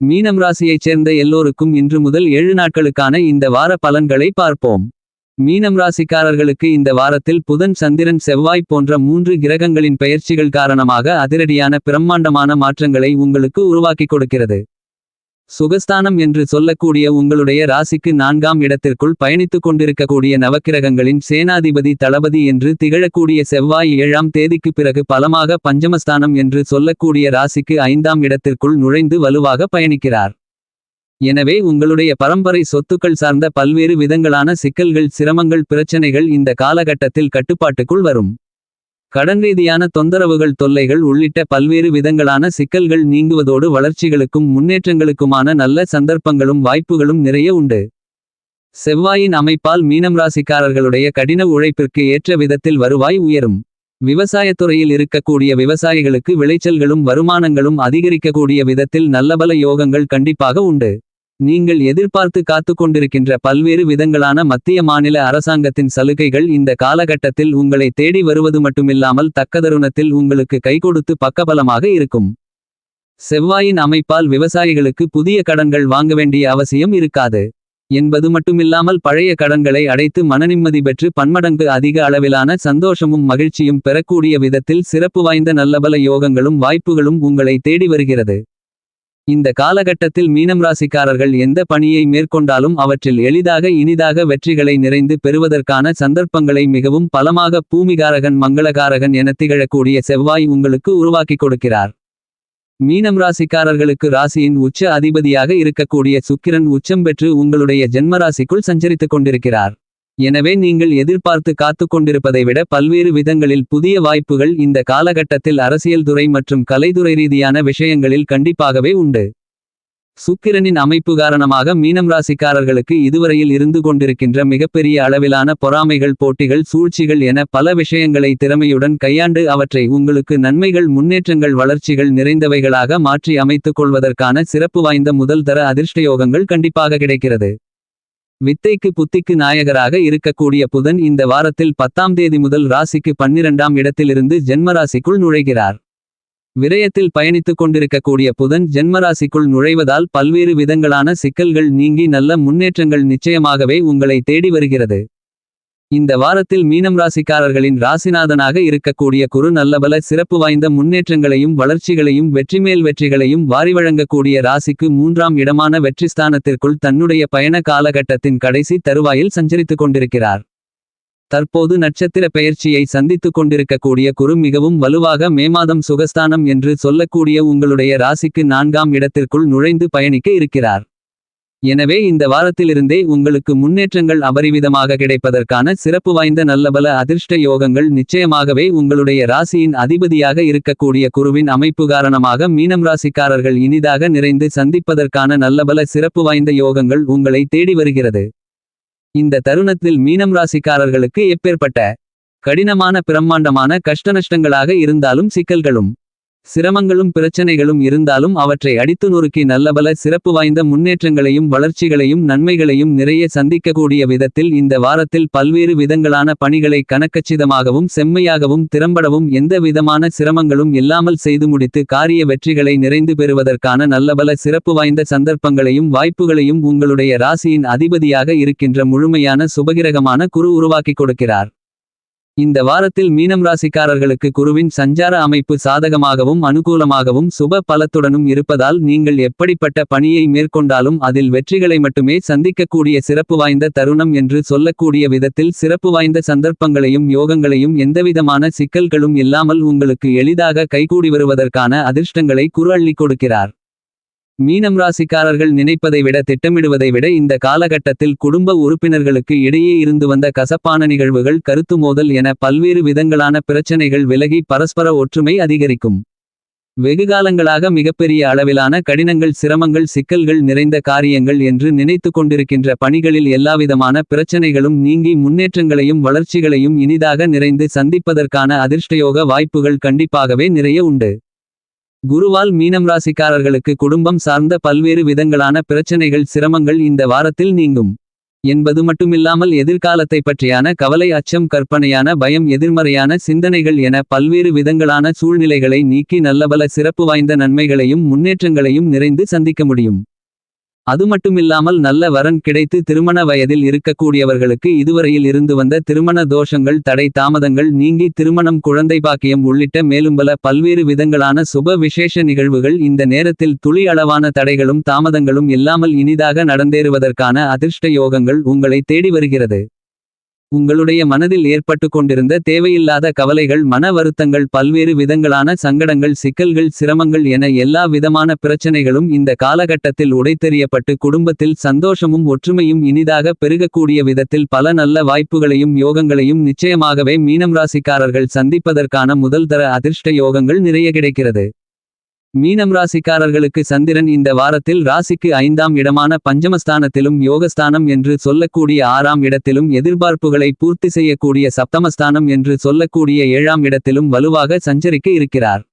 மீனம் ராசியைச் சேர்ந்த எல்லோருக்கும் இன்று முதல் ஏழு நாட்களுக்கான இந்த வார பலன்களை பார்ப்போம். மீனம் ராசிக்காரர்களுக்கு இந்த வாரத்தில் புதன் சந்திரன் செவ்வாய் போன்ற மூன்று கிரகங்களின் பெயர்ச்சிகள் காரணமாக அதிரடியான பிரம்மாண்டமான மாற்றங்களை உங்களுக்கு உருவாக்கிக் கொடுக்கிறது. சுகஸ்தானம் என்று சொல்லக்கூடிய உங்களுடைய ராசிக்கு நான்காம் இடத்திற்குள் பயணித்துக் கொண்டிருக்கக்கூடிய நவக்கிரகங்களின் சேனாதிபதி தளபதி என்று திகழக்கூடிய செவ்வாய் ஏழாம் தேதிக்கு பிறகு பலமாக பஞ்சமஸ்தானம் என்று சொல்லக்கூடிய ராசிக்கு ஐந்தாம் இடத்திற்குள் நுழைந்து வலுவாக பயணிக்கிறார். எனவே உங்களுடைய பரம்பரை சொத்துக்கள் சார்ந்த பல்வேறு விதங்களான சிக்கல்கள் சிரமங்கள் பிரச்சனைகள் இந்த காலகட்டத்தில் கட்டுப்பாட்டுக்குள் வரும். கடன் ரீதியான தொந்தரவுகள் தொல்லைகள் உள்ளிட்ட பல்வேறு விதங்களான சிக்கல்கள் நீங்குவதோடு வளர்ச்சிகளுக்கும் முன்னேற்றங்களுக்குமான நல்ல சந்தர்ப்பங்களும் வாய்ப்புகளும் நிறைய உண்டு. செவ்வாயின் அமைப்பால் மீனம் ராசிக்காரர்களுடைய கடின உழைப்பிற்கு ஏற்ற விதத்தில் வருவாய் உயரும். விவசாயத்துறையில் இருக்கக்கூடிய விவசாயிகளுக்கு விளைச்சல்களும் வருமானங்களும் அதிகரிக்கக்கூடிய விதத்தில் நல்லபல யோகங்கள் கண்டிப்பாக உண்டு. நீங்கள் எதிர்பார்த்து காத்துக் கொண்டிருக்கின்ற பல்வேறு விதங்களான மத்திய மாநில அரசாங்கத்தின் சலுகைகள் இந்த காலகட்டத்தில் உங்களை தேடி வருவது மட்டுமில்லாமல் தக்கதருணத்தில் உங்களுக்கு கைகொடுத்து பக்கபலமாக இருக்கும். செவ்வாயின் அமைப்பால் விவசாயிகளுக்கு புதிய கடன்கள் வாங்க வேண்டிய அவசியம் இருக்காது. என்பது மட்டுமில்லாமல் பழைய கடன்களை அடைத்து மனநிம்மதி பெற்று பன்மடங்கு அதிக அளவிலான சந்தோஷமும் மகிழ்ச்சியும் பெறக்கூடிய விதத்தில் சிறப்பு வாய்ந்த நல்லபல யோகங்களும் வாய்ப்புகளும் உங்களை தேடி வருகிறது. இந்த காலகட்டத்தில் மீனம் ராசிக்காரர்கள் எந்த பணியை மேற்கொண்டாலும் அவற்றில் எளிதாக இனிதாக வெற்றிகளை நிறைந்து பெறுவதற்கான சந்தர்ப்பங்களை மிகவும் பலமாக பூமிகாரகன் மங்களகாரகன் எனத் திகழக்கூடிய செவ்வாய் உங்களுக்கு உருவாக்கிக் கொடுக்கிறார். மீனம் ராசிக்காரர்களுக்கு ராசியின் உச்ச அதிபதியாக இருக்கக்கூடிய சுக்கிரன் உச்சம் பெற்று உங்களுடைய ஜென்மராசிக்குள் சஞ்சரித்துக் கொண்டிருக்கிறார். எனவே நீங்கள் எதிர்பார்த்து காத்து கொண்டிருப்பதை விட பல்வேறு விதங்களில் புதிய வாய்ப்புகள் இந்த காலகட்டத்தில் அரசியல் துறை மற்றும் கலைத்துறை ரீதியான விஷயங்களில் கண்டிப்பாகவே உண்டு. சுக்கிரனின் அமைப்பு காரணமாக மீனம் ராசிக்காரர்களுக்கு இதுவரையில் இருந்து கொண்டிருக்கின்ற மிகப்பெரிய அளவிலான பொறாமைகள் போட்டிகள் சூழ்ச்சிகள் என பல விஷயங்களை திறமையுடன் கையாண்டு அவற்றை உங்களுக்கு நன்மைகள் முன்னேற்றங்கள் வளர்ச்சிகள் நிறைந்தவைகளாக மாற்றி அமைத்துக் கொள்வதற்கான சிறப்பு வாய்ந்த முதல் தர அதிர்ஷ்டயோகங்கள் கண்டிப்பாக கிடைக்கிறது. வித்தைக்கு புத்திக்கு நாயகராக இருக்கக்கூடிய புதன் இந்த வாரத்தில் பத்தாம் தேதி முதல் ராசிக்கு பன்னிரண்டாம் இடத்திலிருந்து ஜென்மராசிக்குள் நுழைகிறார். விரயத்தில் பயணித்துக் கொண்டிருக்கக்கூடிய புதன் ஜென்மராசிக்குள் நுழைவதால் பல்வேறு விதங்களான சிக்கல்கள் நீங்கி நல்ல முன்னேற்றங்கள் நிச்சயமாகவே உங்களை தேடி வருகிறது. இந்த வாரத்தில் மீனம் ராசிக்காரர்களின் ராசிநாதனாக இருக்கக்கூடிய குரு நல்லபல சிறப்பு வாய்ந்த முன்னேற்றங்களையும் வளர்ச்சிகளையும் வெற்றிமேல் வெற்றிகளையும் வாரி வழங்கக்கூடிய ராசிக்கு மூன்றாம் இடமான வெற்றிஸ்தானத்திற்குள் தன்னுடைய பயண காலகட்டத்தின் கடைசி தருவாயில் சஞ்சரித்துக் கொண்டிருக்கிறார். தற்போது நட்சத்திர பெயர்ச்சியை சந்தித்துக் கொண்டிருக்கக்கூடிய குரு மிகவும் வலுவாக மே மாதம் சுகஸ்தானம் என்று சொல்லக்கூடிய உங்களுடைய ராசிக்கு நான்காம் இடத்திற்குள் நுழைந்து பயணிக்க இருக்கிறார். எனவே இந்த வாரத்திலிருந்தே உங்களுக்கு முன்னேற்றங்கள் அபரிவிதமாக கிடைப்பதற்கான சிறப்பு வாய்ந்த நல்லபல அதிர்ஷ்ட யோகங்கள் நிச்சயமாகவே உங்களுடைய ராசியின் அதிபதியாக இருக்கக்கூடிய குருவின் அமைப்பு காரணமாக மீனம் ராசிக்காரர்கள் இனிதாக நிறைந்து சந்திப்பதற்கான நல்லபல சிறப்பு வாய்ந்த யோகங்கள் உங்களை தேடி வருகிறது. இந்த தருணத்தில் மீனம் ராசிக்காரர்களுக்கு எப்பேற்பட்ட கடினமான பிரம்மாண்டமான கஷ்டநஷ்டங்களாக இருந்தாலும் சிக்கல்களும் சிரமங்களும் பிரச்சனைகளும் இருந்தாலும் அவற்றை அடித்து நொறுக்கி நல்லபல சிறப்பு வாய்ந்த முன்னேற்றங்களையும் வளர்ச்சிகளையும் நன்மைகளையும் நிறைய சந்திக்கக்கூடிய விதத்தில் இந்த வாரத்தில் பல்வேறு விதங்களான பணிகளை கணக்கச்சிதமாகவும் செம்மையாகவும் திறம்படவும் எந்த விதமான சிரமங்களும் இல்லாமல் செய்து முடித்து காரிய வெற்றிகளை நிறைந்து பெறுவதற்கான நல்லபல சிறப்பு வாய்ந்த சந்தர்ப்பங்களையும் வாய்ப்புகளையும் உங்களுடைய ராசியின் அதிபதியாக இருக்கின்ற முழுமையான சுபகிரகமான குரு உருவாக்கிக் கொடுக்கிறார். இந்த வாரத்தில் மீனம் ராசிக்காரர்களுக்கு குருவின் சஞ்சார அமைப்பு சாதகமாகவும் அனுகூலமாகவும் சுப பலத்துடனும் இருப்பதால் நீங்கள் எப்படிப்பட்ட பணியை மேற்கொண்டாலும் அதில் வெற்றிகளை மட்டுமே சந்திக்கக்கூடிய சிறப்பு வாய்ந்த தருணம் என்று சொல்லக்கூடிய விதத்தில் சிறப்பு வாய்ந்த சந்தர்ப்பங்களையும் யோகங்களையும் எந்தவிதமான சிக்கல்களும் இல்லாமல் உங்களுக்கு எளிதாக கைகூடி வருவதற்கான அதிர்ஷ்டங்களை குரு அள்ளிக் கொடுக்கிறார். மீனம் ராசிக்காரர்கள் நினைப்பதை விட திட்டமிடுவதை விட இந்த காலகட்டத்தில் குடும்ப உறுப்பினர்களுக்கு இடையே இருந்து வந்த கசப்பான நிகழ்வுகள் கருத்து மோதல் என பல்வேறு விதங்களான பிரச்சனைகள் விலகி பரஸ்பர ஒற்றுமை அதிகரிக்கும். வெகுகாலங்களாக மிகப்பெரிய அளவிலான கடினங்கள் சிரமங்கள் சிக்கல்கள் நிறைந்த காரியங்கள் என்று நினைத்து கொண்டிருக்கின்ற பணிகளில் எல்லாவிதமான பிரச்சனைகளும் நீங்கி முன்னேற்றங்களையும் வளர்ச்சிகளையும் இனிதாக நிறைந்து சந்திப்பதற்கான அதிர்ஷ்டயோக வாய்ப்புகள் கண்டிப்பாகவே நிறைய உண்டு. குருவால் மீனம் ராசிக்காரர்களுக்கு குடும்பம் சார்ந்த பல்வேறு விதங்களான பிரச்சனைகள் சிரமங்கள் இந்த வாரத்தில் நீங்கும். என்பது மட்டுமில்லாமல் எதிர்காலத்தை பற்றியான கவலை அச்சம் கற்பனையான பயம் எதிர்மறையான சிந்தனைகள் என பல்வேறு விதங்களான சூழ்நிலைகளை நீக்கி நல்லபல சிறப்பு வாய்ந்த நன்மைகளையும் முன்னேற்றங்களையும் நிறைந்து சந்திக்க முடியும் அது மட்டுமில்லாமல் நல்ல வரன் கிடைத்து திருமண வயதில் இருக்கக்கூடியவர்களுக்கு இதுவரையில் இருந்து வந்த திருமண தோஷங்கள் தடை தாமதங்கள் நீங்கி திருமணம் குழந்தை பாக்கியம் உள்ளிட்ட மேலும்பல பல்வேறு விதங்களான சுப விசேஷ நிகழ்வுகள் இந்த நேரத்தில் துளி அளவான தடைகளும் தாமதங்களும் இல்லாமல் இனிதாக நடந்தேறுவதற்கான அதிர்ஷ்ட யோகங்கள் உங்களை தேடி வருகிறது. உங்களுடைய மனதில் ஏற்பட்டு கொண்டிருந்த தேவையில்லாத கவலைகள் மன வருத்தங்கள் பல்வேறு விதங்களான சங்கடங்கள் சிக்கல்கள் சிரமங்கள் என எல்லா விதமான பிரச்சனைகளும் இந்த காலகட்டத்தில் உடைத்தெறியப்பட்டு குடும்பத்தில் சந்தோஷமும் ஒற்றுமையும் இனிதாக பெருகக்கூடிய விதத்தில் பல நல்ல வாய்ப்புகளையும் யோகங்களையும் நிச்சயமாகவே மீனம் ராசிக்காரர்கள் சந்திப்பதற்கான முதல் தர அதிர்ஷ்ட யோகங்கள் நிறைய கிடைக்கிறது. மீனம் ராசிக்காரர்களுக்கு சந்திரன் இந்த வாரத்தில் ராசிக்கு ஐந்தாம் இடமான பஞ்சமஸ்தானத்திலும் யோகஸ்தானம் என்று சொல்லக்கூடிய ஆறாம் இடத்திலும் எதிர்பார்ப்புகளை பூர்த்தி செய்யக்கூடிய சப்தமஸ்தானம் என்று சொல்லக்கூடிய ஏழாம் இடத்திலும் வலுவாக சஞ்சரிக்க இருக்கிறார்.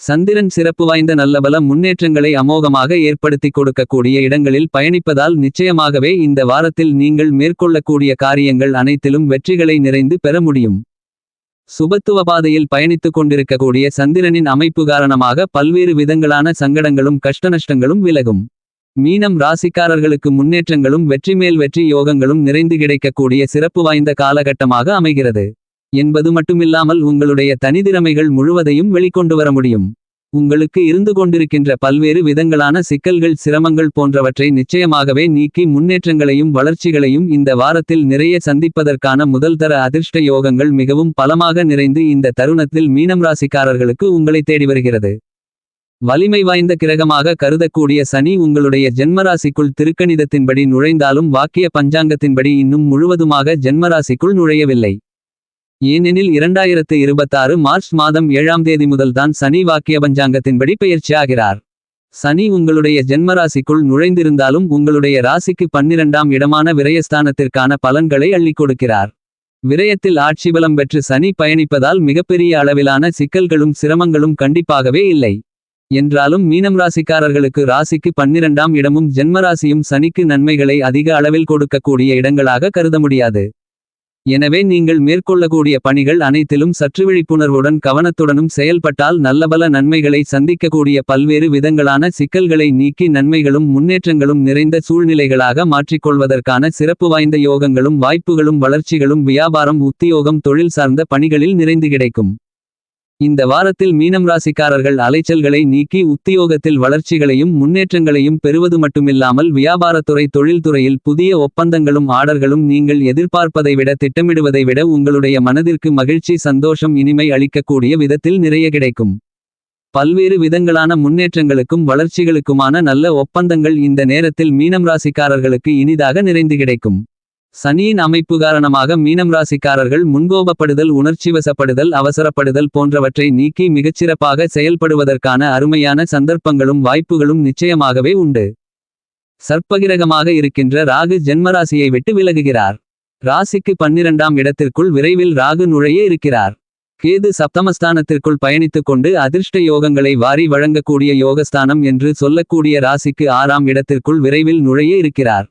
சந்திரன் சிறப்பு வாய்ந்த நல்லபல முன்னேற்றங்களை அமோகமாக ஏற்படுத்தி கொடுக்கக்கூடிய இடங்களில் பயணிப்பதால் நிச்சயமாகவே இந்த வாரத்தில் நீங்கள் மேற்கொள்ளக்கூடிய காரியங்கள் அனைத்திலும் வெற்றிகளை நிறைந்து பெற முடியும். சுபத்துவ பாதையில் பயணித்துக் கொண்டிருக்கக்கூடிய சந்திரனின் அமைப்பு காரணமாக பல்வேறு விதங்களான சங்கடங்களும் கஷ்டநஷ்டங்களும் விலகும். மீனம் ராசிக்காரர்களுக்கு முன்னேற்றங்களும் வெற்றிமேல் வெற்றி யோகங்களும் நிறைந்து கிடைக்கக்கூடிய சிறப்பு வாய்ந்த காலகட்டமாக அமைகிறது. என்பது மட்டுமில்லாமல் உங்களுடைய தனித்திறமைகள் முழுவதையும் வெளிக்கொண்டு வர முடியும். உங்களுக்கு இருந்து கொண்டிருக்கின்ற பல்வேறு விதங்களான சிக்கல்கள் சிரமங்கள் போன்றவற்றை நிச்சயமாகவே நீக்கி முன்னேற்றங்களையும் வளர்ச்சிகளையும் இந்த வாரத்தில் நிறைய சந்திப்பதற்கான முதல் தர அதிர்ஷ்ட யோகங்கள் மிகவும் பலமாக நிறைந்து இந்த தருணத்தில் மீனம் ராசிக்காரர்களுக்கு உங்களை தேடி வருகிறது. வலிமை வாய்ந்த கிரகமாக கருதக்கூடிய சனி உங்களுடைய ஜென்மராசிக்குள் திருக்கணிதத்தின்படி நுழைந்தாலும் வாக்கிய பஞ்சாங்கத்தின்படி இன்னும் முழுவதுமாக ஜென்மராசிக்குள் நுழையவில்லை. ஏனெனில் இரண்டாயிரத்து இருபத்தாறு மார்ச் மாதம் ஏழாம் தேதி முதல்தான் சனி வாக்கிய பஞ்சாங்கத்தின்படி பெயர்ச்சியாகிறார். சனி உங்களுடைய ஜென்மராசிக்குள் நுழைந்திருந்தாலும் உங்களுடைய ராசிக்கு பன்னிரண்டாம் இடமான விரயஸ்தானத்திற்கான பலன்களை அள்ளிக் கொடுக்கிறார். விரயத்தில் ஆட்சி பலம் பெற்று சனி பயணிப்பதால் மிகப்பெரிய அளவிலான சிக்கல்களும் சிரமங்களும் கண்டிப்பாகவே இல்லை. என்றாலும் மீனம் ராசிக்காரர்களுக்கு ராசிக்கு பன்னிரண்டாம் இடமும் ஜென்மராசியும் சனிக்கு நன்மைகளை அதிக அளவில் கொடுக்கக்கூடிய இடங்களாக கருத முடியாது. எனவே நீங்கள் மேற்கொள்ளக்கூடிய பணிகள் அனைத்திலும் சற்று விழிப்புணர்வுடன் கவனத்துடனும் செயல்பட்டால் நல்லபல நன்மைகளை சந்திக்கக்கூடிய பல்வேறு விதங்களான சிக்கல்களை நீக்கி நன்மைகளும் முன்னேற்றங்களும் நிறைந்த சூழ்நிலைகளாக மாற்றிக்கொள்வதற்கான சிறப்பு வாய்ந்த யோகங்களும் வாய்ப்புகளும் வளர்ச்சிகளும் வியாபாரம் உத்தியோகம் தொழில் சார்ந்த பணிகளில் நிறைந்து கிடைக்கும். இந்த வாரத்தில் மீனம் ராசிக்காரர்கள் அலைச்சல்களை நீக்கி உத்தியோகத்தில் வளர்ச்சிகளையும் முன்னேற்றங்களையும் பெறுவது மட்டுமில்லாமல் வியாபாரத்துறை தொழில்துறையில் புதிய ஒப்பந்தங்களும் ஆர்டர்களும் நீங்கள் எதிர்பார்ப்பதை விட திட்டமிடுவதை விட உங்களுடைய மனதிற்கு மகிழ்ச்சி சந்தோஷம் இனிமை அளிக்கக்கூடிய விதத்தில் நிறைய கிடைக்கும். பல்வேறு விதங்களான முன்னேற்றங்களுக்கும் வளர்ச்சிகளுக்குமான நல்ல ஒப்பந்தங்கள் இந்த நேரத்தில் மீனம் ராசிக்காரர்களுக்கு இனிதாக நிறைந்து கிடைக்கும். சனியின் அமைப்பு காரணமாக மீனம் ராசிக்காரர்கள் முன்கோபப்படுதல் உணர்ச்சிவசப்படுதல் அவசரப்படுதல் போன்றவற்றை நீக்கி மிகச்சிறப்பாக செயல்படுவதற்கான அருமையான சந்தர்ப்பங்களும் வாய்ப்புகளும் நிச்சயமாகவே உண்டு. சர்ப்பகிரகமாக இருக்கின்ற ராகு ஜென்மராசியை விட்டு விலகுகிறார். ராசிக்கு பன்னிரண்டாம் இடத்திற்குள் விரைவில் ராகு நுழைய இருக்கிறார். கேது சப்தமஸ்தானத்திற்குள் பயணித்துக் கொண்டு அதிர்ஷ்ட யோகங்களை வாரி வழங்கக்கூடிய யோகஸ்தானம் என்று சொல்லக்கூடிய ராசிக்கு ஆறாம் இடத்திற்குள் விரைவில் நுழைய இருக்கிறார்.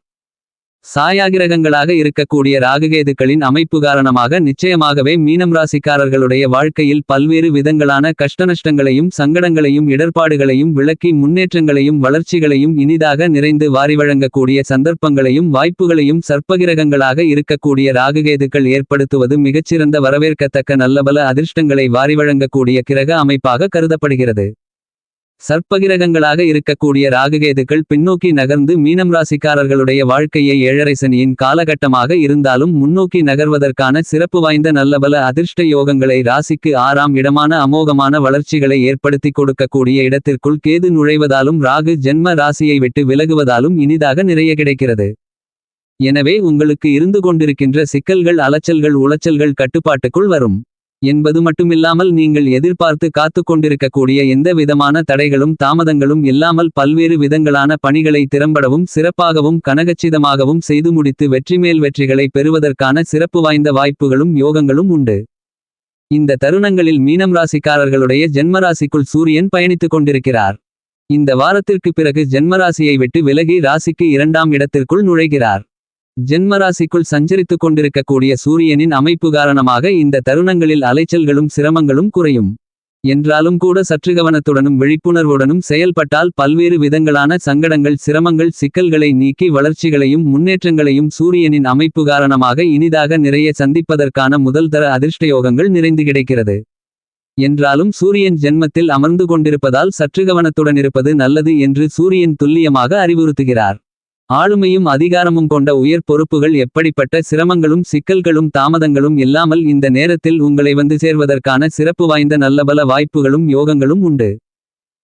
சாயாகிரகங்களாக இருக்கக்கூடிய ராகுகேதுக்களின் அமைப்பு காரணமாக நிச்சயமாகவே மீனம் ராசிக்காரர்களுடைய வாழ்க்கையில் பல்வேறு விதங்களான கஷ்டநஷ்டங்களையும் சங்கடங்களையும் இடர்பாடுகளையும் விளக்கி முன்னேற்றங்களையும் வளர்ச்சிகளையும் இனிதாக நிறைந்து வாரி வழங்கக்கூடிய சந்தர்ப்பங்களையும் வாய்ப்புகளையும் சர்ப்பகிரகங்களாக இருக்கக்கூடிய ராகுகேதுக்கள் ஏற்படுத்துவது மிகச்சிறந்த வரவேற்கத்தக்க நல்லபல அதிர்ஷ்டங்களை வாரி வழங்கக்கூடிய கிரக அமைப்பாக கருதப்படுகிறது. சர்ப்பகிரகங்களாக இருக்கக்கூடிய ராககேதுக்கள் பின்னோக்கி நகர்ந்து மீனம் ராசிக்காரர்களுடைய வாழ்க்கையை ஏழரை சனியின் காலகட்டமாக இருந்தாலும் முன்னோக்கி நகர்வதற்கான சிறப்பு வாய்ந்த நல்லபல அதிர்ஷ்ட யோகங்களை ராசிக்கு ஆறாம் இடமான அமோகமான வளர்ச்சிகளை ஏற்படுத்தி கொடுக்கக்கூடிய இடத்திற்குள் கேது நுழைவதாலும் ராகு ஜென்ம ராசியை விட்டு விலகுவதாலும் இனிதாக நிறைய கிடைக்கிறது. எனவே உங்களுக்கு இருந்து கொண்டிருக்கின்ற சிக்கல்கள் அலைச்சல்கள் உளைச்சல்கள் கட்டுப்பாட்டுக்குள் வரும். என்பது மட்டுமில்லாமல் நீங்கள் எதிர்பார்த்து காத்துக் கொண்டிருக்கக்கூடிய எந்த விதமான தடைகளும் தாமதங்களும் இல்லாமல் பல்வேறு விதங்களான பணிகளை திறம்படவும் சிறப்பாகவும் கனகச்சிதமாகவும் செய்து முடித்து வெற்றிமேல் வெற்றிகளை பெறுவதற்கான சிறப்பு வாய்ந்த வாய்ப்புகளும் யோகங்களும் உண்டு. இந்த தருணங்களில் மீனம் ராசிக்காரர்களுடைய ஜென்மராசிக்குள் சூரியன் பயணித்துக் கொண்டிருக்கிறார். இந்த வாரத்திற்கு பிறகு ஜென்மராசியை விட்டு விலகி ராசிக்கு இரண்டாம் இடத்திற்குள் நுழைகிறார். ஜென்மராசிக்குள் சஞ்சரித்துக் கொண்டிருக்கக்கூடிய சூரியனின் அமைப்பு காரணமாக இந்த தருணங்களில் அலைச்சல்களும் சிரமங்களும் குறையும். என்றாலும் கூட சற்று கவனத்துடனும் விழிப்புணர்வுடனும் செயல்பட்டால் பல்வேறு விதங்களான சங்கடங்கள் சிரமங்கள் சிக்கல்களை நீக்கி வளர்ச்சிகளையும் முன்னேற்றங்களையும் சூரியனின் அமைப்பு காரணமாக இனிதாக நிறைய சந்திப்பதற்கான முதல்தர அதிர்ஷ்டயோகங்கள் நிறைந்து கிடைக்கிறது. என்றாலும் சூரியன் ஜென்மத்தில் அமர்ந்து கொண்டிருப்பதால் சற்று கவனத்துடன் இருப்பது நல்லது என்று சூரியன் துல்லியமாக அறிவுறுத்துகிறார். ஆளுமையும் அதிகாரமும் கொண்ட உயர் பொறுப்புகள் எப்படிப்பட்ட சிரமங்களும் சிக்கல்களும் தாமதங்களும் இல்லாமல் இந்த நேரத்தில் உங்களை வந்து சேர்வதற்கான சிறப்பு வாய்ந்த நல்லபல வாய்ப்புகளும் யோகங்களும் உண்டு.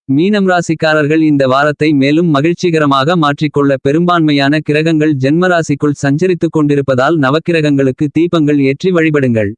மீனம் ராசிக்காரர்கள் இந்த வாரத்தை மேலும் மகிழ்ச்சிகரமாக மாற்றிக்கொள்ள பெரும்பான்மையான கிரகங்கள் ஜென்மராசிக்குள் சஞ்சரித்துக் கொண்டிருப்பதால் நவக்கிரகங்களுக்கு தீபங்கள் ஏற்றி வழிபடுங்கள்.